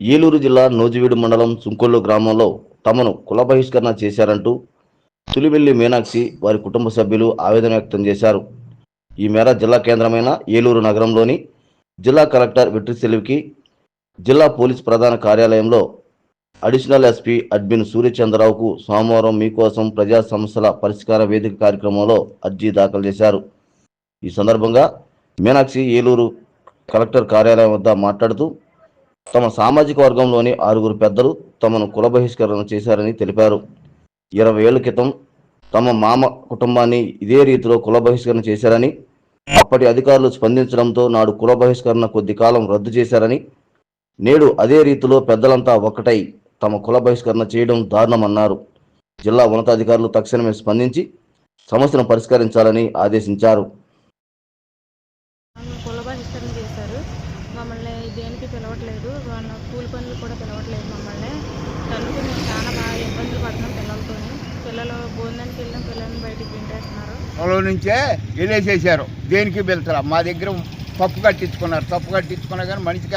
ఏలూరు జిల్లా నోజివీడు మండలం సుంకొల్లు గ్రామంలో తమను కుల బహిష్కరణ చేశారంటూ తులివెల్లి మీనాక్షి వారి కుటుంబ సభ్యులు ఆవేదన వ్యక్తం చేశారు. ఈ మేర జిల్లా కేంద్రమైన ఏలూరు నగరంలోని జిల్లా కలెక్టర్ వెట్రిసెల్వికి జిల్లా పోలీస్ ప్రధాన కార్యాలయంలో అడిషనల్ ఎస్పీ అడ్మిన్ సూర్యచంద్రరావుకు సోమవారం మీకోసం ప్రజా సమస్యల పరిష్కార వేదిక కార్యక్రమంలో అర్జీ దాఖలు చేశారు. ఈ సందర్భంగా మీనాక్షి ఏలూరు కలెక్టర్ కార్యాలయం వద్ద మాట్లాడుతూ తమ సామాజిక వర్గంలోని ఆరుగురు పెద్దలు తమను కుల బహిష్కరణ చేశారని తెలిపారు. ఇరవై ఏళ్ళ క్రితం తమ మామ కుటుంబాన్ని ఇదే రీతిలో కుల బహిష్కరణ చేశారని అప్పటి అధికారులు స్పందించడంతో నాడు కుల బహిష్కరణ కొద్ది కాలం రద్దు చేశారని నేడు అదే రీతిలో పెద్దలంతా ఒకటై తమ కుల బహిష్కరణ చేయడం దారుణమన్నారు. జిల్లా ఉన్నతాధికారులు తక్షణమే స్పందించి సమస్యను పరిష్కరించాలని ఆదేశించారు మమ్మల్ని కుల బహిష్కరణ చేశారు మమ్మల్ని దేనికి పిలవట్లేదు. వాళ్ళ కూలి పనులు కూడా పిలవట్లేదు మమ్మల్ని. తల్లికి మేము చాలా బాగా ఇబ్బందులు పడుతున్నాం పిల్లలతో పిల్లలు భోజనానికి వెళ్ళిన పిల్లల్ని బయటికి పిండేస్తున్నారు. పొలం నుంచే వెళ్ళేసేసారు దేనికి వెళ్తారా మా దగ్గర తప్పు కట్టించుకున్నారు. తప్పు కట్టించుకున్నా కానీ మనిషికి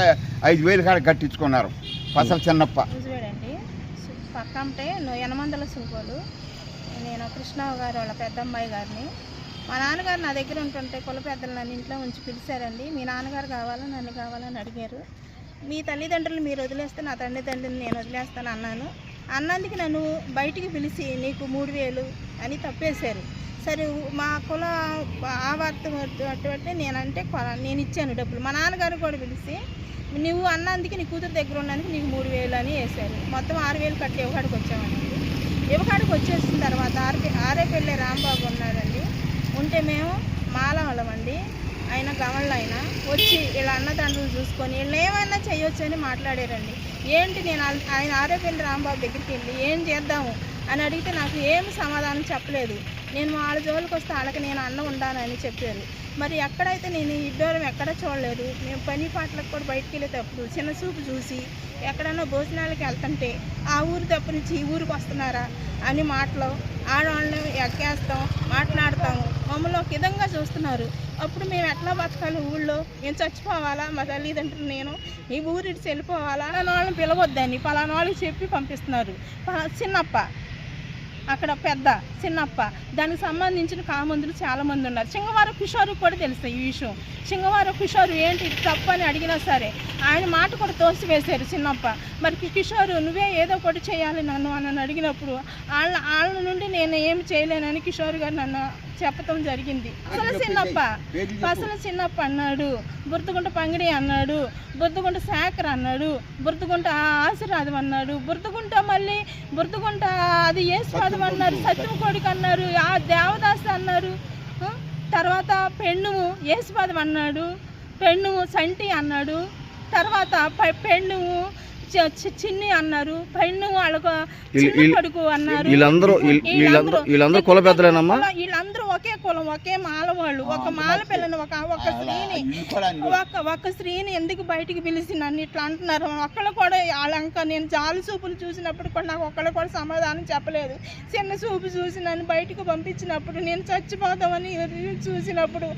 ఐదు వేలు కాడ కట్టించుకున్నారు. పసలు చిన్నప్ప. చూడండి. పక్క అంటే యనమందల సుంకోలు. నేను కృష్ణరావు గారు వాళ్ళ పెద్దమ్మాయి గారిని. మా నాన్నగారు నా దగ్గర ఉంటుంటే కుల పెద్దలు నన్ను ఇంట్లో ఉంచి పిలిచారండి. మీ నాన్నగారు కావాలా? నన్ను కావాలని అడిగారు. మీ తల్లిదండ్రులు మీరు వదిలేస్తే నా తల్లిదండ్రులు నేను వదిలేస్తాను అన్నాను. అన్నందుకు నన్ను బయటికి పిలిచి నీకు మూడు వేలు అని తప్పేశారు. సరే మా కుల ఆ వార్త అటువంటి నేనంటే నేను ఇచ్చాను డబ్బులు. మా నాన్నగారు కూడా పిలిచి నువ్వు అన్నందుకు నీ కూతురు దగ్గర ఉన్నందుకు నీకు మూడు వేలు అని వేశారు. మొత్తం ఆరు వేలు కట్టి యువకాడికి వచ్చామండి. యువకాడికి వచ్చేసిన తర్వాత ఆరే ఆరేపల్లె రాంబాబు ఉన్నారండి ఉంటే మేము మాలవలమండి ఆయన గమళ్ళు ఆయన వచ్చి వీళ్ళ అన్నదండ్రులు చూసుకొని వీళ్ళు ఏమైనా చేయొచ్చు అని మాట్లాడారండి. ఏంటి నేను ఆయన ఆరేపల్లి రాంబాబు దగ్గరికి వెళ్ళి ఏం చేద్దాము అని అడిగితే నాకు ఏమి సమాధానం చెప్పలేదు. నేను వాళ్ళ జోలికి వస్తే వాళ్ళకి నేను అన్నం ఉండాలని చెప్పారు. మరి ఎక్కడైతే నేను ఈ ఇద్దరం ఎక్కడ చూడలేదు మేము పని పాటలకు కూడా బయటికి వెళ్ళేటప్పుడు చిన్న చూపు చూసి ఎక్కడన్నా భోజనాలకు వెళ్తుంటే ఆ ఊరు తప్ప నుంచి ఈ ఊరికి వస్తున్నారా అని మాటలు ఆడవాళ్ళని ఎక్కేస్తాం మాట్లాడతాము మమ్మల్ని ఒక విధంగా చూస్తున్నారు. అప్పుడు మేము ఎట్లా బతకాలి ఊళ్ళో? మేము చచ్చిపోవాలా? మా తల్లిదండ్రులు నేను ఈ ఊరికి వెళ్ళిపోవాలా? పలానా వాళ్ళని పిలవద్దని పలానా వాళ్ళకి చెప్పి పంపిస్తున్నారు. చిన్నప్ప అక్కడ పెద్ద చిన్నప్ప. దానికి సంబంధించిన కామందులు చాలా మంది ఉన్నారు. సింగవారం కిషోర్ కూడా తెలుసు ఈ విషయం. సింగవారం కిషోర్ ఏంటి తప్పు అని అడిగినా సరే ఆయన మాట కూడా తోసివేశారు చిన్నప్ప. మరి కిషోర్ నువ్వే ఏదో ఒకటి చేయాలి నన్ను అని అడిగినప్పుడు వాళ్ళ వాళ్ళ నుండి నేను ఏమి చేయలేనని కిషోర్ గారు నన్ను చెప్పటం జరిగింది. అసలు చిన్నప్ప అసలు చిన్నప్ప అన్నాడు బుర్తుగుంట పంగిడి అన్నాడు బుర్దుగుంట శాఖర్ అన్నాడు బుర్దుగుంట ఆశీర్వాదం అన్నాడు బుర్దుగుంట మళ్ళీ బుర్దుగుంట అది యేసువాదం అన్నారు సత్యం కొడుకు అన్నారు ఆ దేవదాస్ అన్నారు తర్వాత పెన్నుము యేసుపాదం అన్నాడు పెన్నుము సంటి అన్నాడు తర్వాత ప- పెన్నుము చి- చి- చిన్ని అన్నారు. పెన్ను వాళ్ళకు అన్నారు. వీళ్ళందరూ వీళ్ళ- వీళ్ళందరూ వీళ్ళందరూ కుల పెద్దలేనమ్మా? వీళ్ళందరూ ఒకే కులం ఒకే మాల వాళ్ళు ఒక మాల పిల్లని ఒక ఒక స్త్రీని ఒక ఒక స్త్రీని ఎందుకు బయటికి పిలిచి నన్ను ఇట్లా అంటున్నారు? ఒక్కళ్ళు కూడా వాళ్ళంక నేను జాలు చూపులు చూసినప్పుడు కూడా నాకు ఒక్కళ్ళు కూడా సమాధానం చెప్పలేదు. చిన్న చూపు చూసి నన్ను బయటికి పంపించినప్పుడు నేను చచ్చిపోతామని చూసినప్పుడు